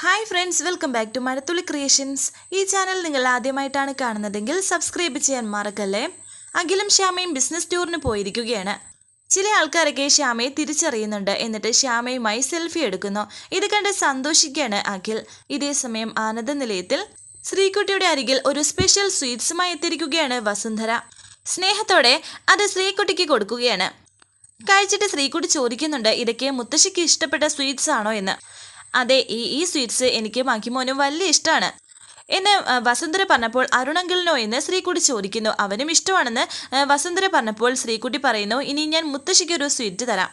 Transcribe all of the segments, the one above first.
Hi friends welcome back to Mazhathulli creations ഈ channel നിങ്ങൾ ആദ്യമായിട്ടാണ് കാണുന്നതെങ്കിൽ സബ്സ്ക്രൈബ് ചെയ്യാൻ മറക്കല്ലേ? അഖിലും ശ്യാമയും ബിസിനസ് ടൂറിന് പോയിരിക്കുകയാണ്. ചില ആൾക്കാരൊക്കെ ശ്യാമയെ തിരിച്ചറിയുന്നുണ്ട്. എന്നിട്ട് ശ്യാമയുമായി സെൽഫി എടുക്കുന്നു. ഇത് കണ്ട് സന്തോഷിക്കുകയാണ് അഖിൽ. ഇതേസമയം ആനന്ദ നിലയത്തിൽ ശ്രീകുട്ടിയുടെ അരികിൽ ഒരു സ്പെഷ്യൽ സ്വീറ്റ്സുമായി എത്തിയിരിക്കുകയാണ് വസുന്ധര. സ്നേഹത്തോടെ അത് ശ്രീകുട്ടിക്ക് കൊടുക്കുകയാണ്. കഴിച്ചിട്ട് ശ്രീകുട്ടി ചോദിക്കുന്നുണ്ട് ഇതൊക്കെ മുത്തശ്ശിക്ക് ഇഷ്ടപ്പെട്ട സ്വീറ്റ്സ് ആണോ എന്ന്? അതെ ഈ ഈ സ്വീറ്റ്സ് എനിക്ക് മഹിമോനും വലിയ ഇഷ്ടമാണ് എന്നെ വസുന്ധര പറഞ്ഞപ്പോൾ അരുണങ്കിളിനോ എന്ന് ശ്രീകുട്ടി ചോദിക്കുന്നു. അവനും ഇഷ്ടമാണെന്ന് വസുന്ധര പറഞ്ഞപ്പോൾ ശ്രീകുട്ടി പറയുന്നു ഇനി ഞാൻ മുത്തശ്ശിക്ക് ഒരു സ്വീറ്റ് തരാം.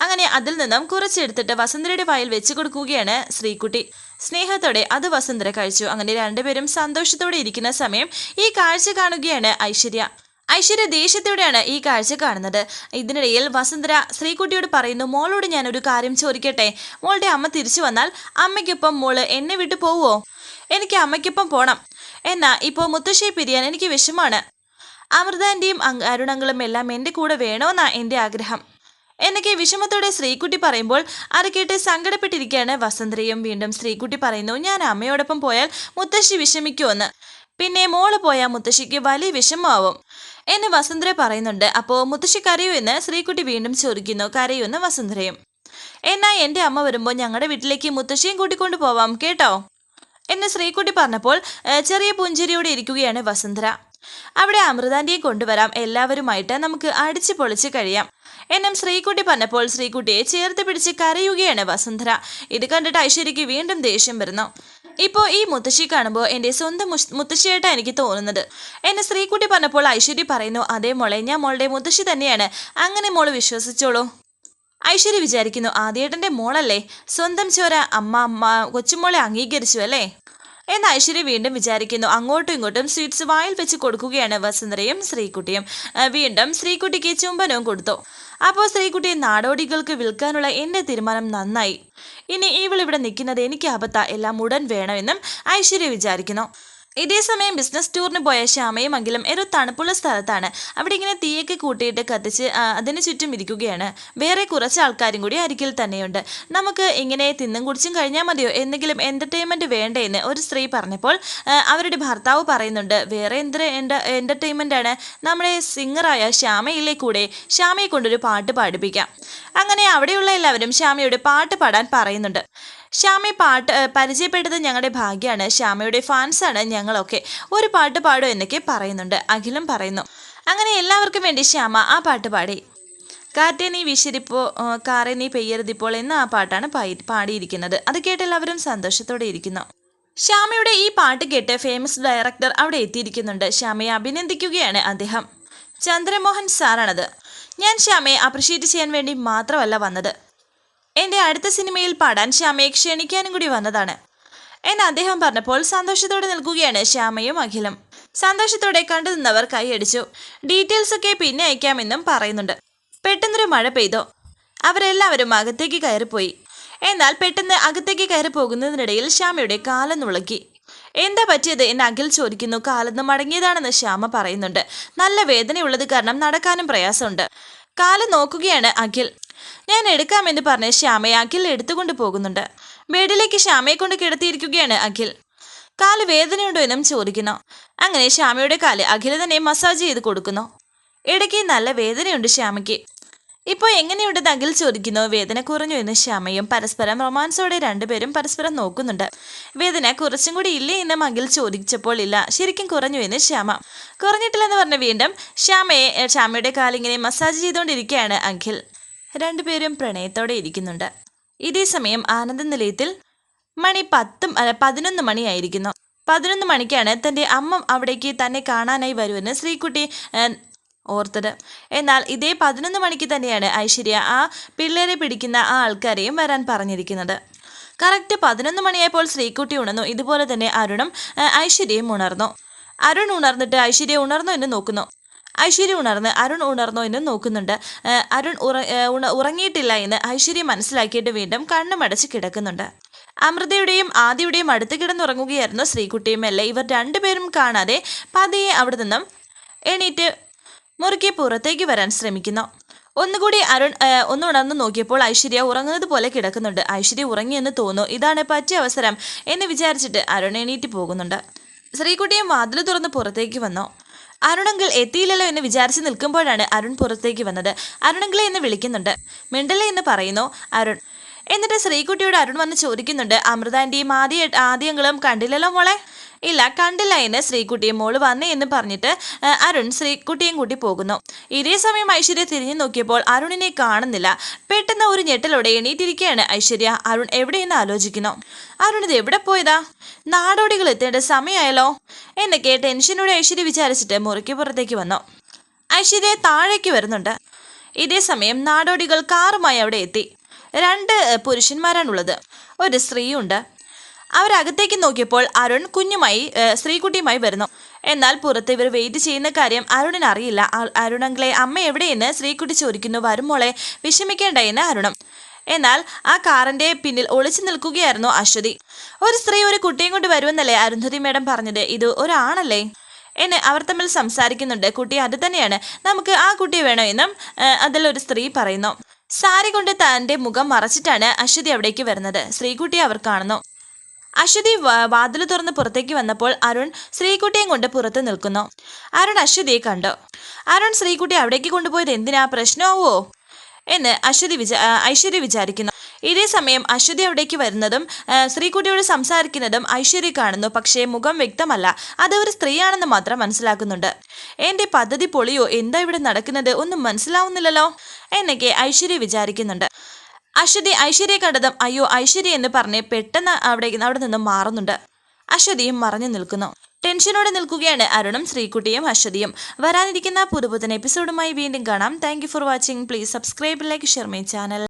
അങ്ങനെ അതിൽ നിന്നും കുറച്ചെടുത്തിട്ട് വസുന്ധരയുടെ വായിൽ വെച്ച് കൊടുക്കുകയാണ് ശ്രീകുട്ടി. സ്നേഹത്തോടെ അത് വസുന്ധര കഴിച്ചു. അങ്ങനെ രണ്ടുപേരും സന്തോഷത്തോടെ ഇരിക്കുന്ന സമയം ഈ കാഴ്ച കാണുകയാണ് ഐശ്വര്യ. ഐശ്വര്യ ദേഷ്യത്തോടെയാണ് ഈ കാഴ്ച കാണുന്നത്. ഇതിനിടയിൽ വസുന്ധര ശ്രീകുട്ടിയോട് പറയുന്നു മോളോട് ഞാൻ ഒരു കാര്യം ചോദിക്കട്ടെ? മോളുടെ അമ്മ തിരിച്ചു വന്നാൽ അമ്മയ്ക്കൊപ്പം മോൾ എന്നെ വിട്ടു പോവോ? എനിക്ക് അമ്മയ്ക്കൊപ്പം പോണം. എന്നാ ഇപ്പോൾ മുത്തശ്ശിയെ പിരിയാൻ എനിക്ക് വിഷമാണ് അമൃതാന്റെയും അരുണങ്ങളും എല്ലാം എന്റെ കൂടെ വേണമെന്നാ എന്റെ ആഗ്രഹം. എന്നൊക്കെ വിഷമത്തോടെ ശ്രീകുട്ടി പറയുമ്പോൾ അത് കേട്ട് സങ്കടപ്പെട്ടിരിക്കുകയാണ് വസന്തരയും വീണ്ടും ശ്രീകുട്ടി പറയുന്നു ഞാൻ അമ്മയോടൊപ്പം പോയാൽ മുത്തശ്ശി വിഷമിക്കുമെന്ന് പിന്നെ മോൾ പോയാൽ മുത്തശ്ശിക്ക് വലിയ വിഷമമാവും. എന്ന് വസുന്ധര പറയുന്നുണ്ട്. അപ്പോൾ മുത്തശ്ശി കരയൂ എന്ന് ശ്രീകുട്ടി വീണ്ടും ചോദിക്കുന്നു. കരയൂ എന്ന് വസുന്ധരയും. എന്നാ എന്റെ അമ്മ വരുമ്പോൾ ഞങ്ങളുടെ വീട്ടിലേക്ക് മുത്തശ്ശിയും കൂട്ടിക്കൊണ്ട് പോവാം കേട്ടോ? എന്ന് ശ്രീകുട്ടി പറഞ്ഞപ്പോൾ ചെറിയ പുഞ്ചിരിയോടെ ഇരിക്കുകയാണ് വസുന്ധര. അവിടെ അമൃതാന്റിയെ കൊണ്ടുവരാം. എല്ലാവരുമായിട്ട് നമുക്ക് അടിച്ചു പൊളിച്ച് കഴിയാം. എന്നും ശ്രീകുട്ടി പറഞ്ഞപ്പോൾ ശ്രീകുട്ടിയെ ചേർത്ത് പിടിച്ച് കരയുകയാണ് വസുന്ധര. ഇത് കണ്ടിട്ട് ഐശ്വര്യയ്ക്ക് വീണ്ടും ദേഷ്യം വരുന്നു. ഇപ്പോൾ ഈ മുത്തശ്ശി കാണുമ്പോൾ എന്റെ സ്വന്തം മുത്തശ്ശിയായിട്ടാണ് എനിക്ക് തോന്നുന്നത്. എന്നെ ശ്രീകുട്ടി പറഞ്ഞപ്പോൾ ഐശ്വര്യ പറയുന്നു അതേ മോളെ ഞാൻ മോളുടെ മുത്തശ്ശി തന്നെയാണ്. അങ്ങനെ മോൾ വിശ്വസിച്ചോളൂ. ഐശ്വര്യ വിചാരിക്കുന്നു ആദ്യേട്ടന്റെ മോളല്ലേ? സ്വന്തം ചോര അമ്മ അമ്മ കൊച്ചുമോളെ അംഗീകരിച്ചു അല്ലേ? എന്ന് ഐശ്വര്യ വീണ്ടും വിചാരിക്കുന്നു. അങ്ങോട്ടും ഇങ്ങോട്ടും സ്വീറ്റ്സ് വായിൽ വെച്ച് കൊടുക്കുകയാണ് വസുന്ധരയും ശ്രീകുട്ടിയും. വീണ്ടും ശ്രീകുട്ടിക്ക് ചുംബനവും കൊടുത്തു. അപ്പോൾ ശ്രീകുട്ടിയെ നാടോടികൾക്ക് വിൽക്കാനുള്ള എന്റെ തീരുമാനം നന്നായി. ഇനി ഇവൾ ഇവിടെ നിൽക്കുന്നത് എനിക്ക് അബദ്ധ. എല്ലാം ഉടൻ വേണമെന്നും ഐശ്വര്യ വിചാരിക്കുന്നു. ഇതേ സമയം ബിസിനസ് ടൂറിന് പോയ ശ്യാമയും അഖിലും ഒരു തണുപ്പുള്ള സ്ഥലത്താണ്. അവിടെ ഇങ്ങനെ തീയൊക്കെ കൂട്ടിയിട്ട് കത്തിച്ച് അതിന് ചുറ്റും ഇരിക്കുകയാണ്. വേറെ കുറച്ച് ആൾക്കാരും കൂടി അരികിൽ തന്നെയുണ്ട്. നമുക്ക് ഇങ്ങനെ തിന്നും കുടിച്ചും കഴിഞ്ഞാൽ മതിയോ? എന്തെങ്കിലും എന്റർടൈൻമെന്റ് വേണ്ടേ എന്ന് ഒരു സ്ത്രീ പറഞ്ഞപ്പോൾ അവരുടെ ഭർത്താവ് പറയുന്നുണ്ട് വേറെ എന്ത് എന്റർടൈൻമെന്റ് ആണ്? നമ്മുടെ സിംഗറായ ശ്യാമയിലെ കൂടെ? ശ്യാമയെ കൊണ്ടൊരു പാട്ട് പാടിപ്പിക്കാം. അങ്ങനെ അവിടെയുള്ള എല്ലാവരും ശ്യാമയുടെ പാട്ട് പാടാൻ പറയുന്നുണ്ട്. ശ്യാമയെ പാട്ട് പരിചയപ്പെട്ടത് ഞങ്ങളുടെ ഭാഗ്യമാണ് ശ്യാമയുടെ ഫാൻസാണ് ഞങ്ങളൊക്കെ. ഒരു പാട്ട് പാടും എന്നൊക്കെ പറയുന്നുണ്ട്. അഖിലും പറയുന്നു. അങ്ങനെ എല്ലാവർക്കും വേണ്ടി ശ്യാമ ആ പാട്ട് പാടി. കാറ്റേ നീ വിശരിപ്പോ കാറെ നീ പെയ്യരുതിപ്പോൾ എന്ന ആ പാട്ടാണ് പാടിയിരിക്കുന്നത്. അത് കേട്ട് എല്ലാവരും സന്തോഷത്തോടെ ഇരിക്കുന്നു. ശ്യാമയുടെ ഈ പാട്ട് കേട്ട് ഫേമസ് ഡയറക്ടർ അവിടെ എത്തിയിരിക്കുന്നുണ്ട്. ശ്യാമയെ അഭിനന്ദിക്കുകയാണ് അദ്ദേഹം. ചന്ദ്രമോഹൻ സാറാണത്. ഞാൻ ശ്യാമയെ അപ്രിഷ്യേറ്റ് ചെയ്യാൻ വേണ്ടി മാത്രമല്ല വന്നത്. എന്റെ അടുത്ത സിനിമയിൽ പാടാൻ ശ്യാമയെ ക്ഷണിക്കാനും കൂടി വന്നതാണ്. എന്ന് അദ്ദേഹം പറഞ്ഞപ്പോൾ സന്തോഷത്തോടെ നിൽക്കുകയാണ് ശ്യാമയും അഖിലും. സന്തോഷത്തോടെ കണ്ടു നിന്നവർ കൈയടിച്ചു ഡീറ്റെയിൽസ് ഒക്കെ പിന്നെ അയക്കാമെന്നും പറയുന്നുണ്ട്. പെട്ടെന്നൊരു മഴ പെയ്തോ. അവരെല്ലാവരും അകത്തേക്ക് കയറിപ്പോയി. എന്നാൽ പെട്ടെന്ന് അകത്തേക്ക് കയറി പോകുന്നതിനിടയിൽ ശ്യാമയുടെ കാലം നുളക്കി എന്താ പറ്റിയത്? എന്ന് അഖിൽ ചോദിക്കുന്നു. കാലെന്ന് മടങ്ങിയതാണെന്ന് ശ്യാമ പറയുന്നുണ്ട്. നല്ല വേദനയുള്ളത് കാരണം നടക്കാനും പ്രയാസമുണ്ട്. കാൽ നോക്കുകയാണ് അഖിൽ. ഞാൻ എടുക്കാമെന്ന് പറഞ്ഞ് ശ്യാമയെ അഖിൽ എടുത്തുകൊണ്ട് പോകുന്നുണ്ട്. ബെഡിലേക്ക് ശ്യാമയെ കൊണ്ട് കിടത്തിയിരിക്കുകയാണ് അഖിൽ. കാൽ വേദനയുണ്ടോ എന്നും ചോദിക്കുന്നു. അങ്ങനെ ശ്യാമയുടെ കാൽ അഖിൽ തന്നെ മസാജ് ചെയ്ത് കൊടുക്കുന്നു. ഇടയ്ക്ക് നല്ല വേദനയുണ്ട് ശ്യാമയ്ക്ക്. ഇപ്പോൾ എങ്ങനെയുണ്ടെന്ന് അഖിൽ ചോദിക്കുന്നു. വേദന കുറഞ്ഞു എന്ന് ശ്യാമയും പരസ്പരം റൊമാൻസോടെ രണ്ടുപേരും പരസ്പരം നോക്കുന്നുണ്ട്. വേദന കുറച്ചും കൂടി ഇല്ലേ എന്നും അഖിൽ ചോദിച്ചപ്പോൾ ഇല്ല. ശരിക്കും കുറഞ്ഞു എന്ന് ശ്യാമ. കുറഞ്ഞിട്ടില്ലെന്ന് പറഞ്ഞ് വീണ്ടും ശ്യാമയെ ശ്യാമയുടെ കാലിങ്ങനെ മസാജ് ചെയ്തുകൊണ്ടിരിക്കുകയാണ് അഖിൽ. രണ്ടുപേരും പ്രണയത്തോടെ ഇരിക്കുന്നുണ്ട്. ഇതേ സമയം ആനന്ദ നിലയത്തിൽ മണി പത്തും അല്ല പതിനൊന്ന് മണിയായിരിക്കുന്നു. പതിനൊന്ന് മണിക്കാണ് തന്റെ അമ്മ അവിടേക്ക് തന്നെ കാണാനായി വരുമെന്ന് ശ്രീകുട്ടി ഓർത്തത്. എന്നാൽ ഇതേ പതിനൊന്ന് മണിക്ക് തന്നെയാണ് ഐശ്വര്യ ആ പിള്ളേരെ പിടിക്കുന്ന ആ ആൾക്കാരെയും വരാൻ പറഞ്ഞിരിക്കുന്നത്. കറക്റ്റ് പതിനൊന്ന് മണിയായപ്പോൾ ശ്രീകുട്ടി ഉണർന്നു. ഇതുപോലെ തന്നെ അരുണും ഐശ്വര്യയും ഉണർന്നു. അരുൺ ഉണർന്നിട്ട് ഐശ്വര്യ ഉണർന്നു എന്ന് നോക്കുന്നു. ഐശ്വര്യ ഉണർന്ന് അരുൺ ഉണർന്നോ എന്ന് നോക്കുന്നുണ്ട്. അരുൺ ഉറങ്ങിയിട്ടില്ല എന്ന് ഐശ്വര്യ മനസ്സിലാക്കിയിട്ട് വീണ്ടും കണ്ണുമടച്ച് കിടക്കുന്നുണ്ട്. അമൃതയുടെയും ആദിയുടെയും അടുത്ത് കിടന്നുറങ്ങുകയായിരുന്നു ശ്രീകുട്ടിയും അല്ലേ ഇവർ രണ്ടുപേരും കാണാതെ പതിയെ അവിടെ നിന്നും എണീറ്റ് മുറുക്കി പുറത്തേക്ക് വരാൻ ശ്രമിക്കുന്നു. ഒന്നുകൂടി അരുൺ ഒന്ന് ഉണർന്നു നോക്കിയപ്പോൾ ഐശ്വര്യ ഉറങ്ങുന്നത് പോലെ കിടക്കുന്നുണ്ട്. ഐശ്വര്യ ഉറങ്ങിയെന്ന് തോന്നുന്നു. ഇതാണ് പറ്റിയ അവസരം എന്ന് വിചാരിച്ചിട്ട് അരുൺ എണീറ്റ് പോകുന്നുണ്ട്. ശ്രീകുട്ടിയും വാതിൽ തുറന്ന് പുറത്തേക്ക് വന്നു. അരുണങ്കിൾ എത്തിയില്ലല്ലോ എന്ന് വിചാരിച്ച് നിൽക്കുമ്പോഴാണ് അരുൺ പുറത്തേക്ക് വന്നത്. അരുണങ്കിളെ എന്ന് വിളിക്കുന്നുണ്ട്. മിണ്ടലെ എന്ന് പറയുന്നു അരുൺ. എന്നിട്ട് ശ്രീകുട്ടിയോട് അരുൺ വന്ന് ചോദിക്കുന്നുണ്ട് അമൃതാന്റെയും ആദ്യ ആദ്യങ്ങളും കണ്ടില്ലല്ലോ മോളെ? ഇല്ല കണ്ടില്ല എന്ന് ശ്രീകുട്ടിയും മോൾ വന്നേ എന്ന് പറഞ്ഞിട്ട് അരുൺ ശ്രീകുട്ടിയും കൂട്ടി പോകുന്നു. ഇതേ സമയം ഐശ്വര്യ തിരിഞ്ഞു നോക്കിയപ്പോൾ അരുണിനെ കാണുന്നില്ല. പെട്ടെന്ന് ഒരു ഞെട്ടലോടെ എണീറ്റിരിക്കുകയാണ് ഐശ്വര്യ. അരുൺ എവിടെയെന്ന് ആലോചിക്കുന്നു. അരുൺ ഇത് എവിടെ പോയതാ? നാടോടികൾ എത്തേണ്ട സമയമായല്ലോ എന്നൊക്കെ ടെൻഷനോടെ ഐശ്വര്യ വിചാരിച്ചിട്ട് മുറിക്ക് പുറത്തേക്ക് വന്നു. ഐശ്വര്യ താഴേക്ക് വരുന്നുണ്ട്. ഇതേ സമയം നാടോടികൾ കാറുമായി അവിടെ എത്തി. രണ്ട് പുരുഷന്മാരാണുള്ളത്. ഒരു സ്ത്രീയുണ്ട്. അവരകത്തേക്ക് നോക്കിയപ്പോൾ അരുൺ കുഞ്ഞുമായി ശ്രീകുട്ടിയുമായി വരുന്നു. എന്നാൽ പുറത്ത് ഇവർ വെയിറ്റ് ചെയ്യുന്ന കാര്യം അരുണിന് അറിയില്ല. അരുണങ്കിളെ അമ്മ എവിടെയെന്ന്? ശ്രീകുട്ടി ചോദിക്കുന്നു. വരുമ്പോളെ വിഷമിക്കേണ്ട എന്ന് അരുണം. എന്നാൽ ആ കാറിന്റെ പിന്നിൽ ഒളിച്ചു നിൽക്കുകയായിരുന്നു അശ്വതി. ഒരു സ്ത്രീ ഒരു കുട്ടിയും കൊണ്ട് വരുമെന്നല്ലേ അരുന്ധതി മേഡം പറഞ്ഞത്? ഇത് ഒരാണല്ലേ? എന്ന് അവർ തമ്മിൽ സംസാരിക്കുന്നുണ്ട്. കുട്ടി അത് തന്നെയാണ്. നമുക്ക് ആ കുട്ടി വേണോ എന്നും അതിലൊരു സ്ത്രീ പറയുന്നു. സാരി കൊണ്ട് തന്റെ മുഖം മറച്ചിട്ടാണ് അശ്വതി അവിടേക്ക് വരുന്നത്. സ്ത്രീകുട്ടി അവർ കാണുന്നു. അശ്വതി വാതിൽ തുറന്ന് പുറത്തേക്ക് വന്നപ്പോൾ അരുൺ ശ്രീകുട്ടിയും കൊണ്ട് പുറത്ത് നിൽക്കുന്നു. അരുൺ അശ്വതിയെ കണ്ടു. അരുൺ ശ്രീകുട്ടി അവിടേക്ക് കൊണ്ടുപോയത് എന്തിനാ? പ്രശ്നമാവോ? എന്ന് അശ്വതി വിചാ ഐശ്വര്യ വിചാരിക്കുന്നു. ഇതേ സമയം അശ്വതി അവിടേക്ക് വരുന്നതും ശ്രീകുട്ടിയോട് സംസാരിക്കുന്നതും ഐശ്വര്യ കാണുന്നു. പക്ഷേ മുഖം വ്യക്തമല്ല. അത് ഒരു സ്ത്രീയാണെന്ന് മാത്രം മനസ്സിലാക്കുന്നുണ്ട്. എന്റെ പദ്ധതി പൊളിയോ? എന്താ ഇവിടെ നടക്കുന്നത്? ഒന്നും മനസ്സിലാവുന്നില്ലല്ലോ? എന്നൊക്കെ ഐശ്വര്യ വിചാരിക്കുന്നുണ്ട്. അശ്വതി ഐശ്വര്യ കണ്ടതും അയ്യോ ഐശ്വര്യ എന്ന് പറഞ്ഞ് പെട്ടെന്ന് അവിടെ അവിടെ നിന്നും മാറുന്നുണ്ട്. അശ്വതിയും മറഞ്ഞു നിൽക്കുന്നു. ടെൻഷനോടെ നിൽക്കുകയാണ് അരുണും ശ്രീകുട്ടിയും അശ്വതിയും. വരാനിരിക്കുന്ന പുതുപുത്തൻ എപ്പിസോഡുമായി വീണ്ടും കാണാം. Thank for watching please subscribe like share my channel